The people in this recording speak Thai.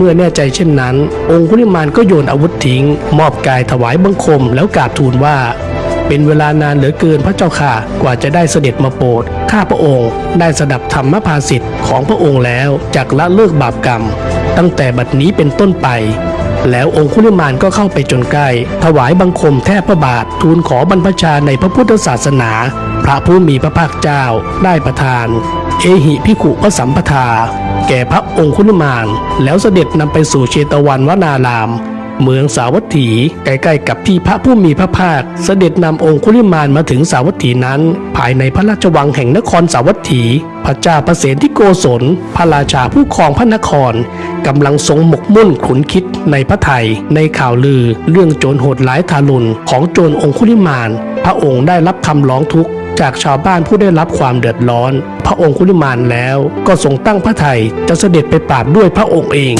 เมื่อแน่ใจเช่นนั้น องคุลิมานก็โยนอาวุธทิ้ง มอบกายถวายบังคมแล้วกราบทูลว่า เป็นเวลานานเหลือเกินพระเจ้าค่ะกว่าจะได้เสด็จมาโปรดข้าพระองค์ได้สดับธรรมภาสิทธิ์ของพระองค์แล้วจากละเลิกบาปกรรม ตั้งแต่บัดนี้เป็นต้นไป แล้วองคุลิมานก็เข้าไปจนใกล้ ถวายบังคมแทบพระบาททูลขอบรรพชาในพระพุทธศาสนา พระผู้มีพระภาคเจ้าได้ประทาน เอหิพิขุพระสัมปทา แก่พระองคุลิมาน แล้วเสด็จนำไปสู่เชตวันวนาราม เมืองสาวัตถีใกล้ๆกับที่พระผู้มีพระภาค เสด็จนำองคุลิมานมาถึงสาวัตถีนั้น ภายในพระราชวังแห่งนครสาวัตถี พระเจ้าประเสนที่โกศลพระราชาผู้ครองพระนคร กำลังทรงหมกมุ่นขุนคิดในพระไทยในข่าวลือ เรื่องโจรโหดหลายทารุณของโจรองคุลิมาน พระองค์ได้รับคำร้องทุกข์จากชาวบ้านผู้ได้รับความเดือดร้อน พระองค์คุลิมานแล้วก็ทรงตั้งพระไทยจะเสด็จไปปราบด้วยพระองค์เอง